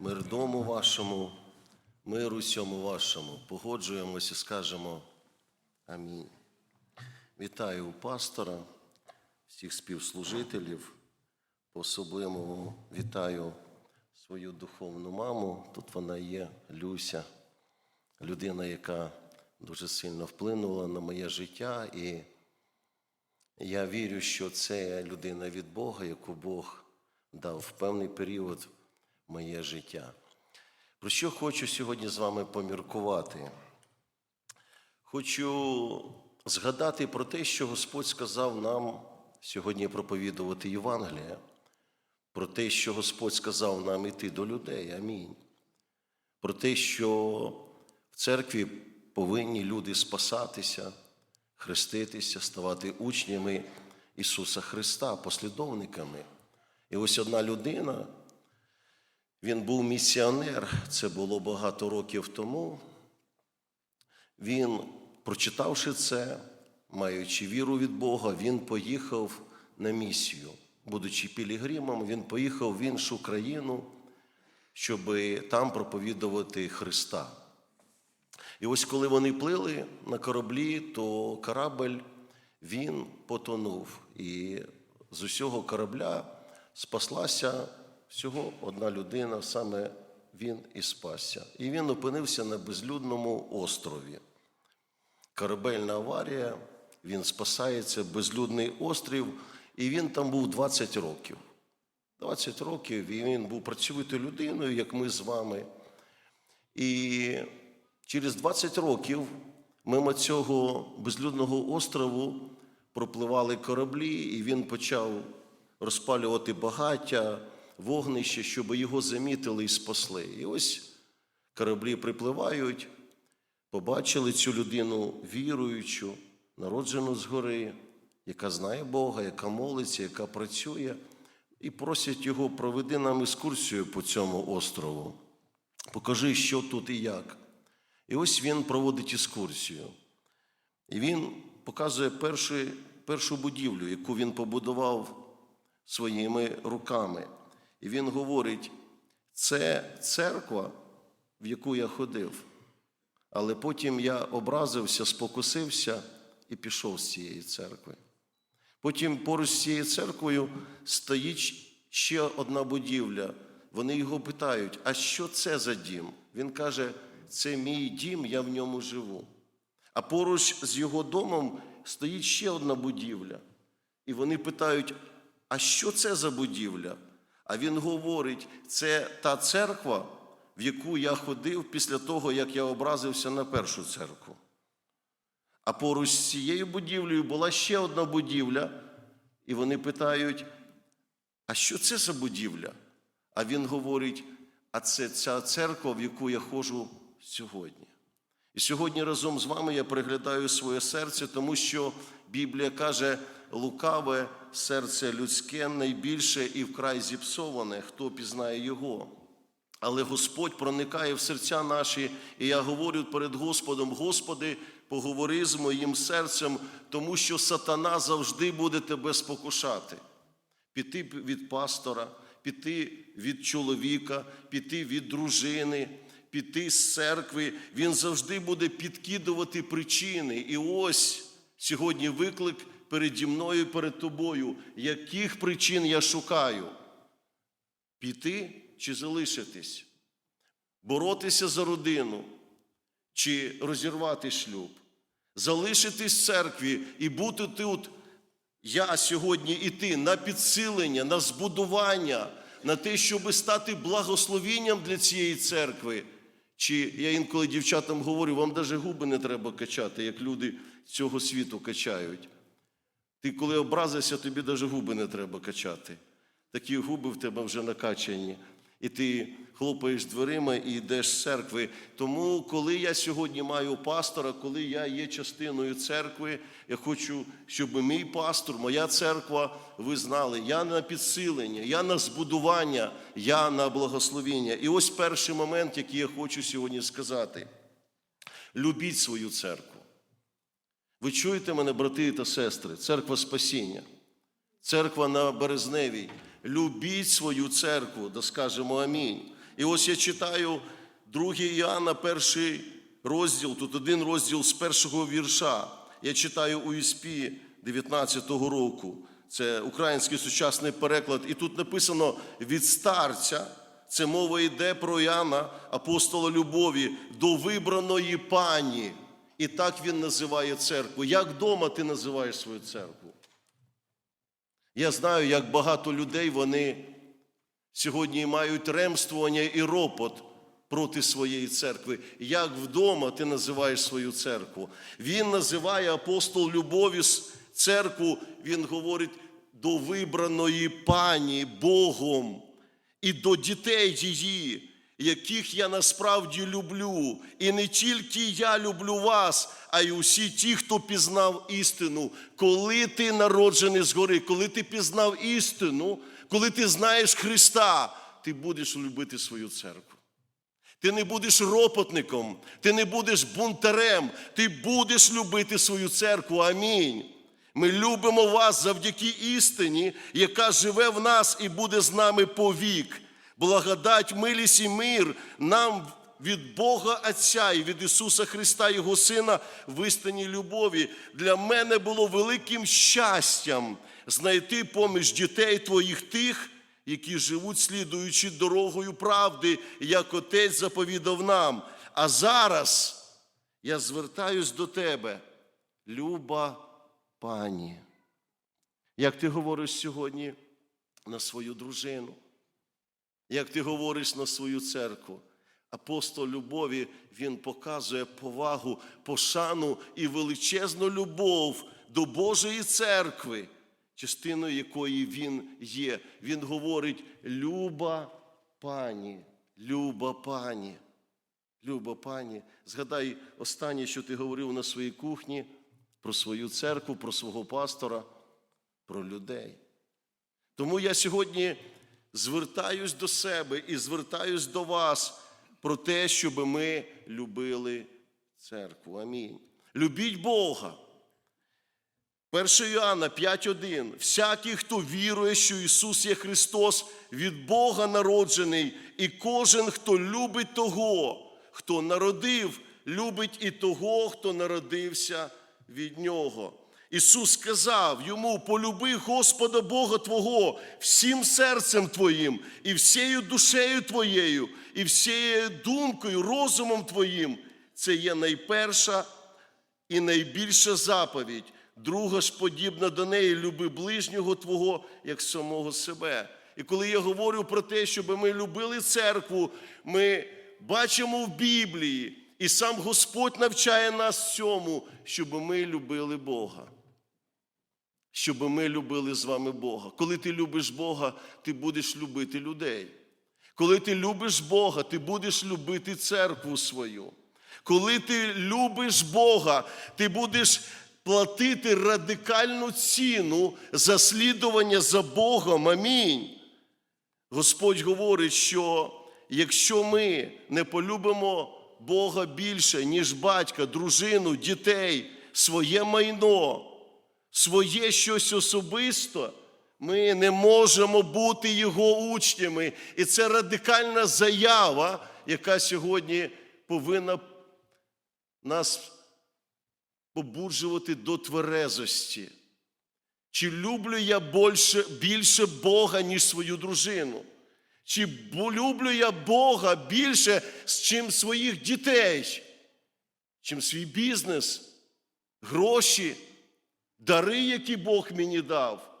Мир дому вашому, мир усьому вашому. Погоджуємося, і скажемо амінь. Вітаю у пастора, всіх співслужителів. По-особливому вітаю свою духовну маму. Тут вона є, Люся, людина, яка дуже сильно вплинула на моє життя. І я вірю, що це людина від Бога, яку Бог дав в певний період моє життя. Про що хочу сьогодні з вами поміркувати? Хочу згадати про те, що Господь сказав нам сьогодні проповідувати Євангелія, про те, що Господь сказав нам іти до людей. Амінь. Про те, що в церкві повинні люди спасатися, хреститися, ставати учнями Ісуса Христа, послідовниками. І ось одна людина, він був місіонер, це було багато років тому. Він, прочитавши це, маючи віру від Бога, він поїхав на місію. Будучи пілігримом, він поїхав в іншу країну, щоб там проповідувати Христа. І ось коли вони плили на кораблі, то корабль він потонув. І з усього корабля спаслася всього одна людина, саме він і спасся. І він опинився на безлюдному острові. Корабельна аварія, він спасається, безлюдний острів, і він там був 20 років. 20 років і він був працьовитою людиною, як ми з вами. І через 20 років мимо цього безлюдного острову пропливали кораблі, і він почав розпалювати багаття, вогнище, щоб його замітили і спасли. І ось кораблі припливають, побачили цю людину віруючу, народжену згори, яка знає Бога, яка молиться, яка працює, і просять його, проведи нам екскурсію по цьому острову. Покажи, що тут і як. І ось він проводить екскурсію. І він показує першу, першу будівлю, яку він побудував своїми руками. І він говорить: це церква, в яку я ходив. Але потім я образився, спокусився і пішов з цієї церкви. Потім поруч з цією церквою стоїть ще одна будівля. Вони його питають, а що це за дім? Він каже, це мій дім, я в ньому живу. А поруч з його домом стоїть ще одна будівля. І вони питають, а що це за будівля? А він говорить, це та церква, в яку я ходив після того, як я образився на першу церкву. А поруч з цією будівлею була ще одна будівля, і вони питають, а що це за будівля? А він говорить, а це ця церква, в яку я ходжу сьогодні. І сьогодні разом з вами я приглядаю своє серце, тому що Біблія каже, лукаве серце людське найбільше і вкрай зіпсоване, хто пізнає його. Але Господь проникає в серця наші, і я говорю перед Господом: Господи, поговори з моїм серцем, тому що сатана завжди буде тебе спокушати. Піти від пастора, піти від чоловіка, піти від дружини, піти з церкви. Він завжди буде підкидувати причини. І ось сьогодні виклик переді мною, і перед тобою, яких причин я шукаю? Піти чи залишитись, боротися за родину чи розірвати шлюб, залишитись в церкві і бути тут. Я сьогодні іти на підсилення, на збудування, на те, щоб стати благословінням для цієї церкви. Чи я інколи дівчатам говорю, вам навіть губи не треба качати, як люди цього світу качають. Ти коли образишся, тобі навіть губи не треба качати. Такі губи в тебе вже накачані. І ти хлопаєш дверима і йдеш з церкви. Тому, коли я сьогодні маю пастора, коли я є частиною церкви, я хочу, щоб мій пастор, моя церква, ви знали, я на підсилення, я на збудування, я на благословіння. І ось перший момент, який я хочу сьогодні сказати: любіть свою церкву. Ви чуєте мене, брати та сестри, церква спасіння, церква на Березневій. Любіть свою церкву, да скажемо амінь. І ось я читаю 2 Іоанна, перший розділ, тут один розділ з першого вірша. Я читаю у ІСП 19-го року. Це український сучасний переклад. І тут написано від старця. Це мова йде про Іоанна, апостола любові, до вибраної пані. І так він називає церкву. Як вдома ти називаєш свою церкву? Я знаю, як багато людей вони сьогодні мають ремствування і ропот проти своєї церкви. Як вдома ти називаєш свою церкву? Він називає апостол любові церкву, він говорить до вибраної пані Богом і до дітей її, яких я насправді люблю. І не тільки я люблю вас, а й усі ті, хто пізнав істину. Коли ти народжений згори, коли ти пізнав істину, коли ти знаєш Христа, ти будеш любити свою церкву. Ти не будеш ропотником, ти не будеш бунтарем, ти будеш любити свою церкву. Амінь. Ми любимо вас завдяки істині, яка живе в нас і буде з нами повік. Благодать, милість і мир нам від Бога Отця і від Ісуса Христа, Його Сина, в істині любові. Для мене було великим щастям знайти поміж дітей твоїх тих, які живуть, слідуючи дорогою правди, як Отець заповідав нам. А зараз я звертаюсь до тебе, люба пані. Як ти говориш сьогодні на свою дружину, як ти говориш на свою церкву. Апостол любові він показує повагу, пошану і величезну любов до Божої церкви, частиною якої він є. Він говорить: люба пані, люба пані, люба пані. Згадай останнє, що ти говорив на своїй кухні про свою церкву, про свого пастора, про людей. Тому я сьогодні звертаюсь до себе і звертаюсь до вас про те, щоб ми любили церкву. Амінь. Любіть Бога. 1 Іоанна 5.1. Всякий, хто вірує, що Ісус є Христос, від Бога народжений, і кожен, хто любить того, хто народив, любить і того, хто народився від Нього. Ісус сказав йому: полюби Господа Бога Твого всім серцем Твоїм, і всією душею Твоєю, і всією думкою, розумом Твоїм. Це є найперша і найбільша заповідь. Друга ж подібна до неї люби ближнього Твого, як самого себе. І коли я говорю про те, щоб ми любили церкву, ми бачимо в Біблії, і сам Господь навчає нас цьому, щоб ми любили Бога. Щоб ми любили з вами Бога. Коли ти любиш Бога, ти будеш любити людей. Коли ти любиш Бога, ти будеш любити церкву свою. Коли ти любиш Бога, ти будеш платити радикальну ціну за слідування за Богом. Амінь. Господь говорить, що якщо ми не полюбимо Бога більше, ніж батька, дружину, дітей, своє майно, своє щось особисто, ми не можемо бути його учнями. І це радикальна заява, яка сьогодні повинна нас побуджувати до тверезості. Чи люблю я більше, більше Бога, ніж свою дружину? Чи люблю я Бога більше, чим своїх дітей, чим свій бізнес, гроші, дари, які Бог мені дав?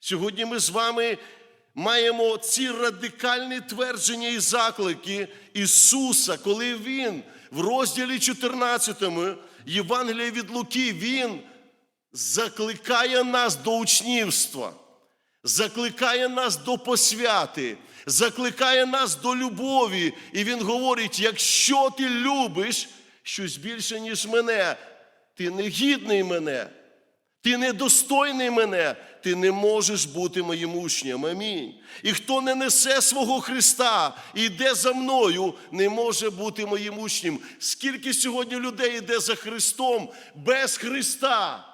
Сьогодні ми з вами маємо ці радикальні твердження і заклики Ісуса, коли Він в розділі 14 Євангелія від Луки, Він закликає нас до учнівства, закликає нас до посвяти, закликає нас до любові. І Він говорить: якщо ти любиш щось більше, ніж мене, ти не гідний мене. Ти недостойний мене, ти не можеш бути моїм учнем. Амінь. І хто не несе свого Христа і йде за мною, не може бути моїм учнем. Скільки сьогодні людей йде за Христом без Христа?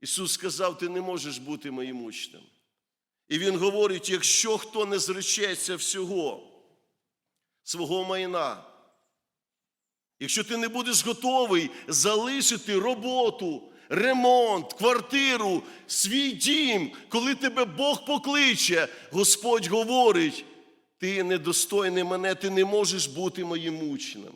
Ісус сказав: ти не можеш бути моїм учнем. І він говорить: якщо хто не зречеться всього свого майна, якщо ти не будеш готовий залишити роботу, ремонт, квартиру, свій дім, коли тебе Бог покличе, Господь говорить, ти недостойний мене, ти не можеш бути моїм учнем.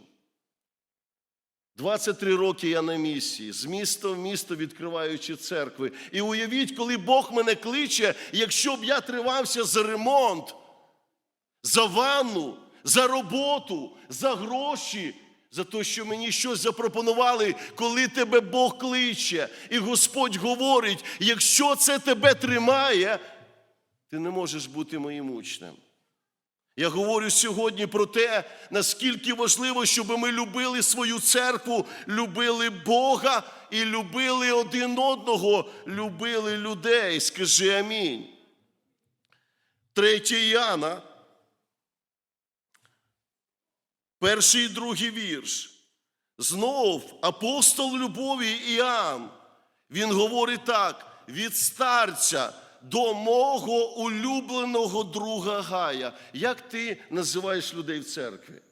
23 роки я на місії, з міста в місто відкриваючи церкви. І уявіть, коли Бог мене кличе, якщо б я тривався за ремонт, за ванну, за роботу, за гроші, за те, що мені щось запропонували, коли тебе Бог кличе, і Господь говорить: якщо це тебе тримає, ти не можеш бути моїм учнем. Я говорю сьогодні про те, наскільки важливо, щоб ми любили свою церкву, любили Бога і любили один одного, любили людей. Скажи амінь. 3 Іоанна, перший і другий вірш. Знов апостол любові Іоанн, він говорить так: від старця до мого улюбленого друга Гая. Як ти називаєш людей в церкві?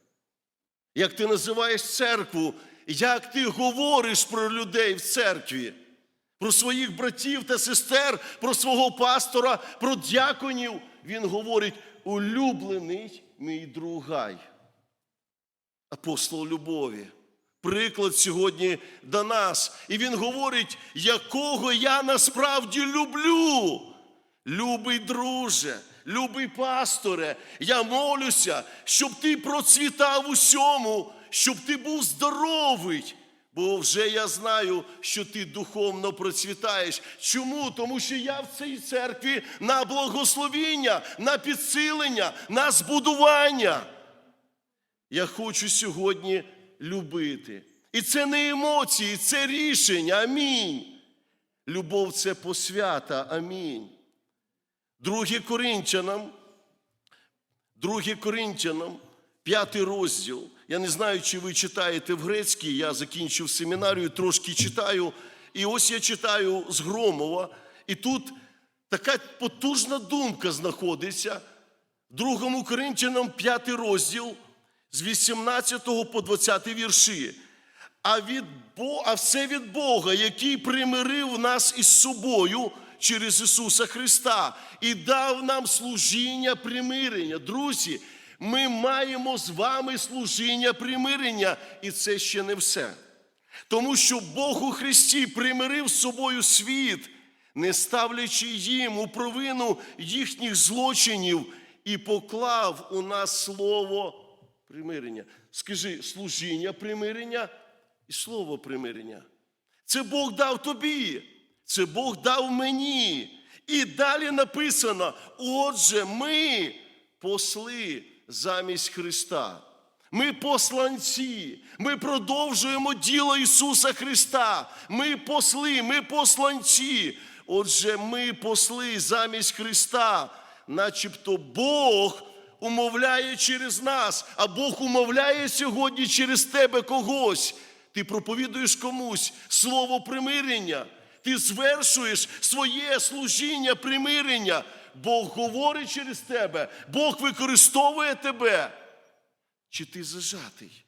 Як ти називаєш церкву? Як ти говориш про людей в церкві? Про своїх братів та сестер, про свого пастора, про дяконів. Він говорить: улюблений мій друг Гай. Апостол любові. Приклад сьогодні до нас. І він говорить, якого я насправді люблю. Любий друже, любий пасторе, я молюся, щоб ти процвітав усьому, щоб ти був здоровий. Бо вже я знаю, що ти духовно процвітаєш. Чому? Тому що я в цій церкві на благословіння, на підсилення, на збудування. Я хочу сьогодні любити. І це не емоції, це рішення. Амінь. Любов це посвята. Амінь. Друге Коринтянам, друге Коринтянам, п'ятий розділ. Я не знаю, чи ви читаєте в грецькій, я закінчив семінарію, трошки читаю. І ось я читаю з Громова, і тут така потужна думка знаходиться. В другому Коринтянам, п'ятий розділ, з 18 по 20 вірші. А, від а все від Бога, який примирив нас із собою через Ісуса Христа і дав нам служіння примирення. Друзі, ми маємо з вами служіння примирення, і це ще не все. Тому що Бог у Христі примирив з собою світ, не ставлячи їм у провину їхніх злочинів, і поклав у нас слово примирення. Скажи, служіння примирення і слово примирення. Це Бог дав тобі, це Бог дав мені. І далі написано: отже, ми посли замість Христа. Ми посланці, ми продовжуємо діло Ісуса Христа. Ми посли, ми посланці. Отже, ми посли замість Христа, начебто Бог умовляє через нас, а Бог умовляє сьогодні через тебе когось. Ти проповідуєш комусь слово примирення, ти звершуєш своє служіння примирення. Бог говорить через тебе, Бог використовує тебе. Чи ти зажатий?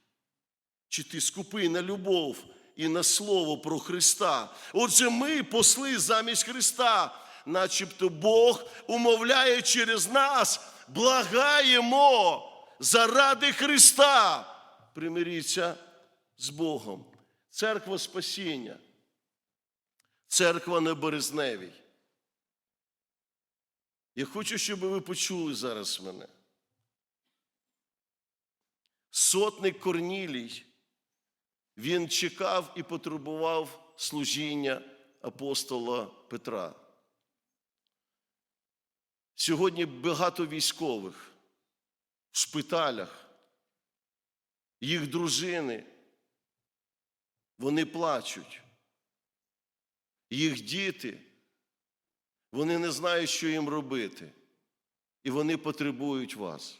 Чи ти скупий на любов і на слово про Христа? Отже, ми посли замість Христа, начебто Бог умовляє через нас, благаємо заради Христа. Примиріться з Богом. Церква спасіння. Церква на Березневій. Я хочу, щоб ви почули зараз мене. Сотник Корнілій, він чекав і потребував служіння апостола Петра. Сьогодні багато військових в шпиталях, їх дружини, вони плачуть. Їх діти, вони не знають, що їм робити, і вони потребують вас.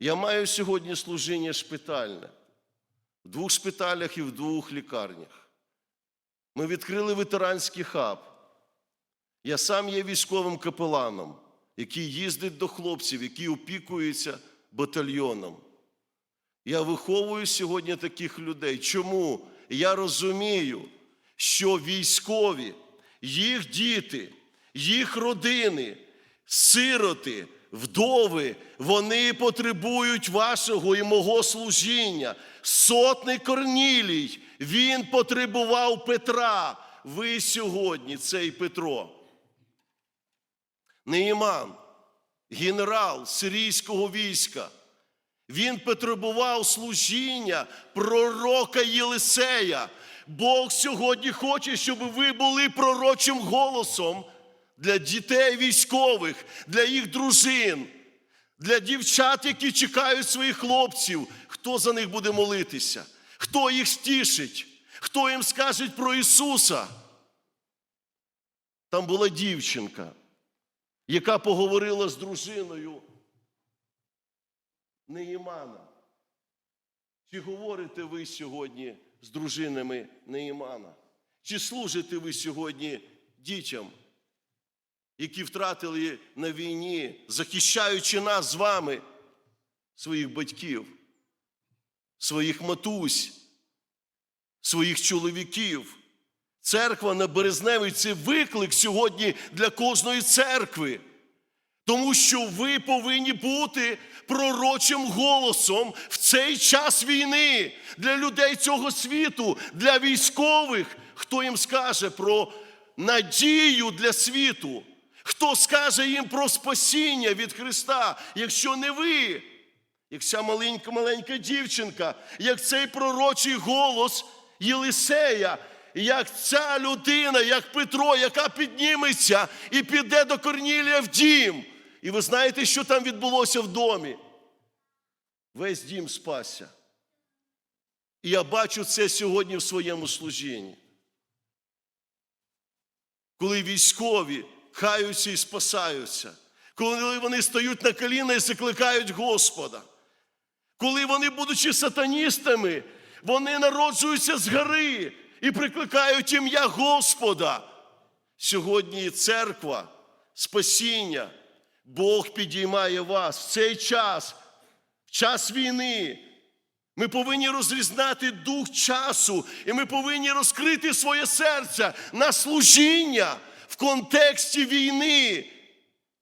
Я маю сьогодні служіння шпитальне в двох шпиталях і в двох лікарнях. Ми відкрили ветеранський хаб. Я сам є військовим капеланом, який їздить до хлопців, які опікуються батальйоном. Я виховую сьогодні таких людей. Чому? Я розумію, що військові, їх діти, їх родини, сироти, вдови, вони потребують вашого і мого служіння. Сотний Корнілій, він потребував Петра. Ви сьогодні цей Петро. Неїман, генерал сирійського війська. Він потребував служіння пророка Єлисея. Бог сьогодні хоче, щоб ви були пророчим голосом для дітей військових, для їх дружин, для дівчат, які чекають своїх хлопців. Хто за них буде молитися? Хто їх стішить? Хто їм скаже про Ісуса? Там була дівчинка, яка поговорила з дружиною Неїмана. Чи говорите ви сьогодні з дружинами Неїмана? Чи служите ви сьогодні дітям, які втратили на війні, захищаючи нас з вами, своїх батьків, своїх матусь, своїх чоловіків? Церква на Березневій це виклик сьогодні для кожної церкви. Тому що ви повинні бути пророчим голосом в цей час війни для людей цього світу, для військових. Хто їм скаже про надію для світу? Хто скаже їм про спасіння від Христа, якщо не ви, як ця маленька маленька дівчинка, як цей пророчий голос Єлисея, як ця людина, як Петро, яка підніметься і піде до Корнілія в дім. І ви знаєте, що там відбулося в домі? Весь дім спасся. І я бачу це сьогодні в своєму служінні. Коли військові каються і спасаються, коли вони стають на коліна і закликають Господа, коли вони, будучи сатаністами, вони народжуються з гори і прикликають ім'я Господа. Сьогодні церква, спасіння, Бог підіймає вас в цей час, в час війни. Ми повинні розрізнати дух часу, і ми повинні розкрити своє серце на служіння в контексті війни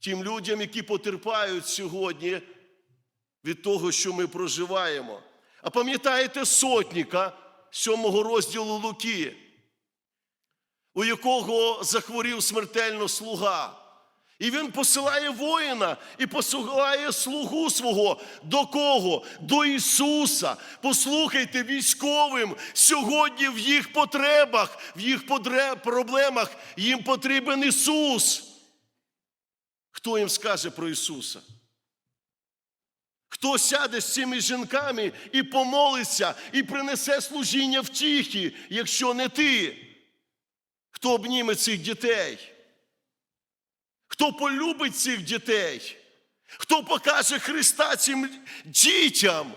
тим людям, які потерпають сьогодні від того, що ми проживаємо. А пам'ятаєте сотника? Сьомого розділу Луки, у якого захворів смертельно слуга. І він посилає воїна і посилає слугу свого. До кого? До Ісуса. Послухайте військовим сьогодні в їх потребах, в їх проблемах їм потрібен Ісус. Хто їм скаже про Ісуса? Хто сяде з цими жінками і помолиться, і принесе служіння втіхи, якщо не ти? Хто обніме цих дітей? Хто полюбить цих дітей? Хто покаже Христа цим дітям,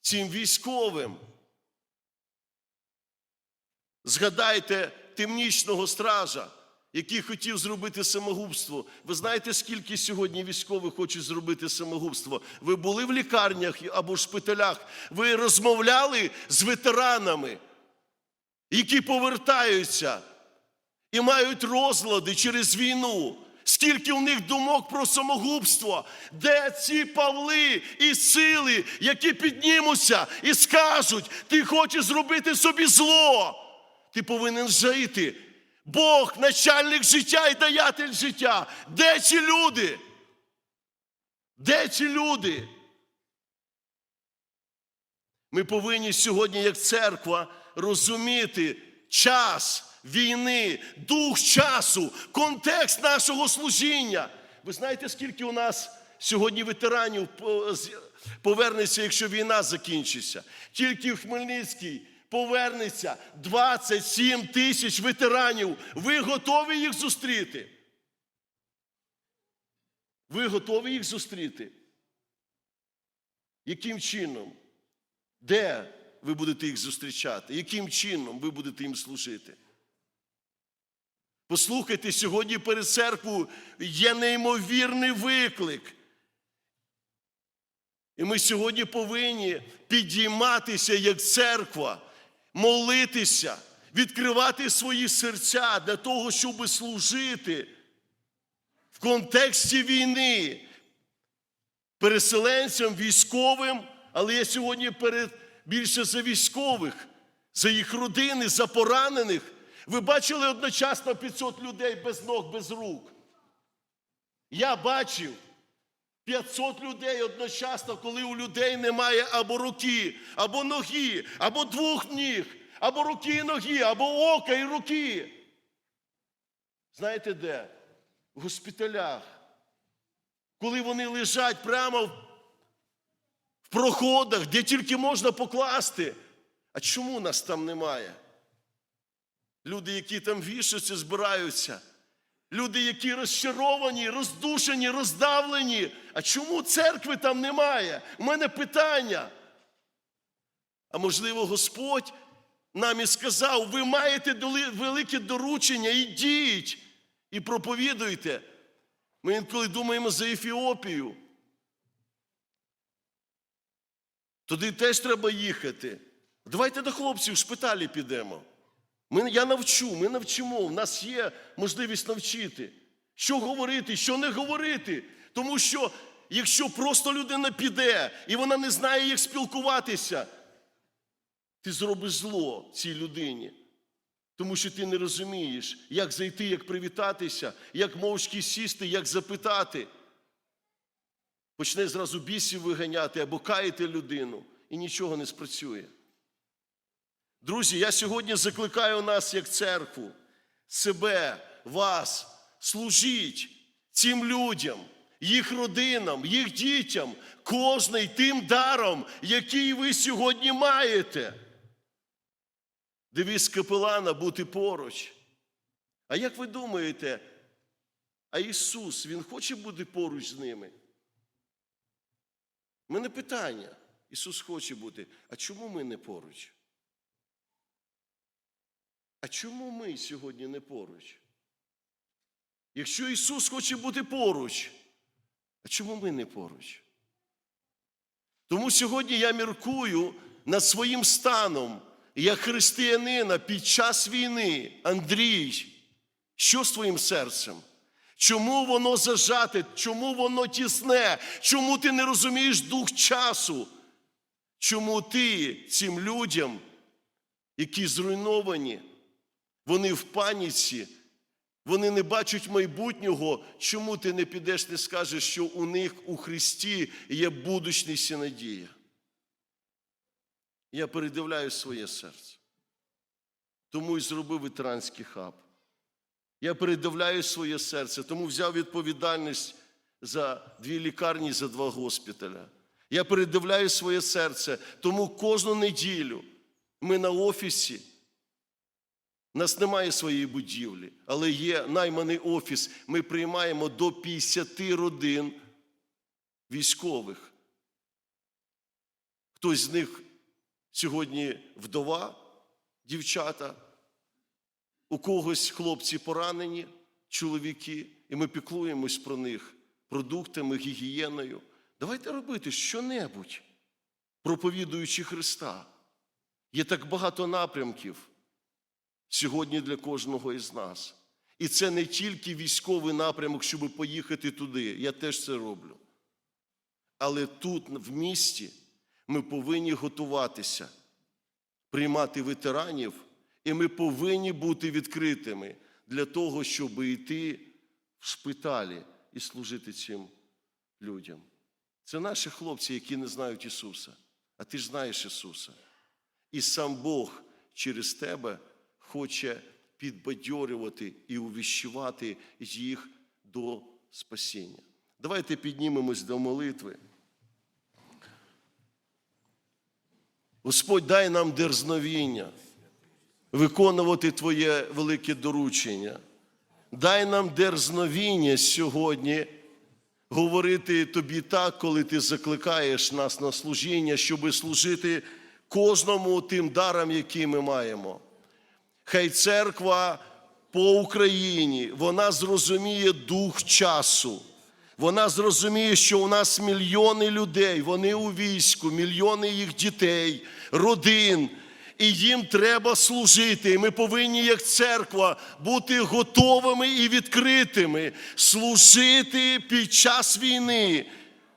цим військовим? Згадайте темнічного стража, який хотів зробити самогубство. Ви знаєте, скільки сьогодні військових хочуть зробити самогубство? Ви були в лікарнях або в шпиталях, ви розмовляли з ветеранами, які повертаються і мають розлади через війну. Скільки у них думок про самогубство, де ці Павли і сили, які піднімуться і скажуть, ти хочеш зробити собі зло, ти повинен жити. Бог, начальник життя і даятель життя. Де ці люди? Де ці люди? Ми повинні сьогодні, як церква, розуміти час війни, дух часу, контекст нашого служіння. Ви знаєте, скільки у нас сьогодні ветеранів повернеться, якщо війна закінчиться? Тільки в Хмельницькій повернеться 27 тисяч ветеранів. Ви готові їх зустріти? Ви готові їх зустріти? Яким чином? Де ви будете їх зустрічати? Яким чином ви будете їм служити? Послухайте, сьогодні перед церквою є неймовірний виклик. І ми сьогодні повинні підійматися як церква, молитися, відкривати свої серця для того, щоб служити в контексті війни переселенцям, військовим, але я сьогодні перед більше за військових, за їх родини, за поранених. Ви бачили одночасно 500 людей без ног, без рук. Я бачив 500 людей одночасно, коли у людей немає або руки, або ноги, або двох ніг, або руки і ноги, або ока і руки. Знаєте де? В госпіталях. Коли вони лежать прямо в проходах, де тільки можна покласти. А чому нас там немає? Люди, які там вішаються, збираються. Люди, які розчаровані, роздушені, роздавлені. А чому церкви там немає? У мене питання. А можливо, Господь нам і сказав: ви маєте велике доручення, ідіть і проповідуйте. Ми інколи думаємо за Ефіопію. Туди теж треба їхати. Давайте до хлопців в шпиталі підемо. Ми, я навчу, ми навчимо. У нас є можливість навчити, що говорити, що не говорити. Тому що якщо просто людина піде і вона не знає, як спілкуватися, ти зробиш зло цій людині. Тому що ти не розумієш, як зайти, як привітатися, як мовчки сісти, як запитати. Почне зразу бісів виганяти або каяти людину, і нічого не спрацює. Друзі, я сьогодні закликаю нас як церкву, себе, вас, служіть цим людям, їх родинам, їх дітям, кожний тим даром, який ви сьогодні маєте. Девіз капелана бути поруч. А як ви думаєте, а Ісус, Він хоче бути поруч з ними? У мене питання. Ісус хоче бути. А чому ми не поруч? А чому ми сьогодні не поруч? Якщо Ісус хоче бути поруч, а чому ми не поруч? Тому сьогодні я міркую над своїм станом як християнина під час війни, Андрій, що з твоїм серцем? Чому воно зажате? Чому воно тісне? Чому ти не розумієш дух часу? Чому ти цим людям, які зруйновані, вони в паніці, вони не бачать майбутнього, чому ти не підеш, не скажеш, що у них у Христі є будучність і надія? Я передивляю своє серце. Тому і зробив ветеранський хаб. Я передивляю своє серце, тому взяв відповідальність за дві лікарні, за два госпіталя. Я передивляю своє серце, тому кожну неділю ми на офісі. Нас немає своєї будівлі, але є найманий офіс. Ми приймаємо до 50 родин військових. Хтось з них сьогодні вдова, дівчата, у когось хлопці поранені, чоловіки, і ми піклуємось про них продуктами, гігієною. Давайте робити що-небудь, проповідуючи Христа. Є так багато напрямків сьогодні для кожного із нас. І це не тільки військовий напрямок, щоб поїхати туди. Я теж це роблю. Але тут, в місті, ми повинні готуватися, приймати ветеранів, і ми повинні бути відкритими для того, щоб йти в шпиталі і служити цим людям. Це наші хлопці, які не знають Ісуса. А ти ж знаєш Ісуса. І сам Бог через тебе хоче підбадьорювати і увіщувати їх до спасіння. Давайте піднімемось до молитви. Господь дай нам дерзновіння виконувати Твоє велике доручення. Дай нам дерзновіння сьогодні говорити тобі так, коли ти закликаєш нас на служіння, щоб служити кожному тим дарам, які ми маємо. Хай церква по Україні, вона зрозуміє дух часу. Вона зрозуміє, що у нас мільйони людей, вони у війську, мільйони їх дітей, родин. І їм треба служити. І ми повинні, як церква, бути готовими і відкритими, служити під час війни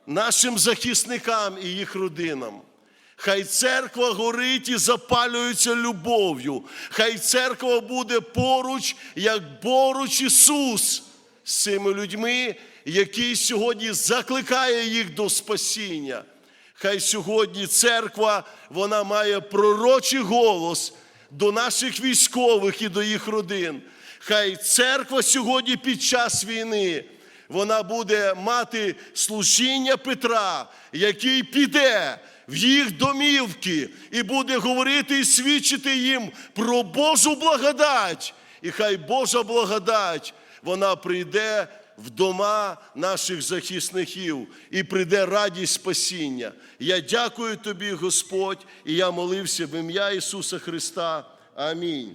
нашим захисникам і їх родинам. Хай церква горить і запалюється любов'ю. Хай церква буде поруч, як поруч Ісус з цими людьми, який сьогодні закликає їх до спасіння. Хай сьогодні церква вона має пророчий голос до наших військових і до їх родин. Хай церква сьогодні під час війни вона буде мати служіння Петра, який піде в їх домівки і буде говорити і свідчити їм про Божу благодать. І хай Божа благодать вона прийде в дома наших захисників і прийде радість спасіння. Я дякую тобі, Господь, і я молився в ім'я Ісуса Христа. Амінь.